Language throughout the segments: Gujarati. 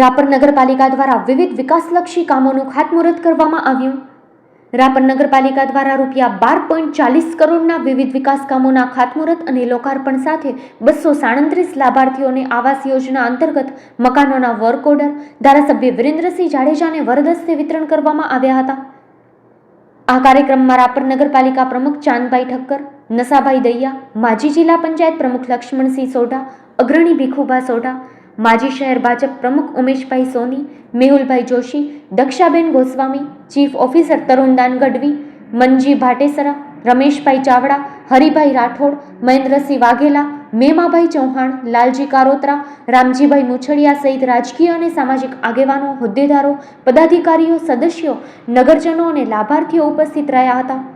રાપર નગરપાલિકા દ્વારા વિવિધ વિકાસલક્ષી કામોનું ખાતમુહૂર્ત કરવામાં આવ્યું. રાપર નગરપાલિકા દ્વારા રૂપિયા બાર પોઈન્ટ ચાલીસ કરોડના વિવિધ વિકાસ કામોના ખાતમુહૂર્ત અને લોકાર્પણ સાથે બસો સાડત્રીસ લાભાર્થીઓને આવાસ યોજના અંતર્ગત મકાનોના વર્ક ઓર્ડર, ધારાસભ્ય વિરેન્દ્રસિંહ જાડેજાને વરદસ્તે વિતરણ કરવામાં આવ્યા હતા. આ કાર્યક્રમમાં રાપર નગરપાલિકા પ્રમુખ ચાંદભાઈ ઠક્કર, નસાભાઈ દૈયા, માજી જિલ્લા પંચાયત પ્રમુખ લક્ષ્મણસિંહ સોઢા, અગ્રણી ભીખુભા સોઢા માજી શહેર ભાજપ પ્રમુખ ઉમેશભાઈ સોની, મેહુલભાઈ જોશી, દક્ષાબેન ગોસ્વામી, ચીફ ઓફિસર તરુણદાન ગઢવી મનજી ભાટેસરા, રમેશભાઈ ચાવડા, હરિભાઈ રાઠોડ, મહેન્દ્રસિંહ વાઘેલા, મેમાભાઈ ચૌહાણ, લાલજી કારોત્રા, રામજીભાઈ મુછડિયા સહિત રાજકીય અને સામાજિક આગેવાનો, હોદ્દેદારો, પદાધિકારીઓ, સદસ્યો, નગરજનો અને લાભાર્થીઓ ઉપસ્થિત રહ્યા હતા.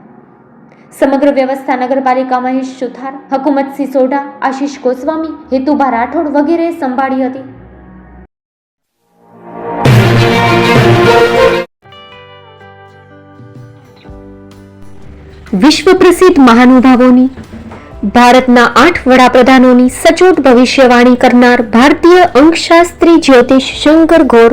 સમગ્ર વ્યવસ્થા નગરપાલિકા મહેશ સુથાર, હકુમત સિસોડા આશીષ ગોસ્વામી, હેતુભા રાઠોડ વગેરે સંભાળી હતી. વિશ્વ પ્રસિદ્ધ મહાનુભાવોની, ભારતના આઠ વડાપ્રધાનોની સચોટ ભવિષ્યવાણી કરનાર ભારતીય અંકશાસ્ત્રી જ્યોતિષ શંકર ઘોર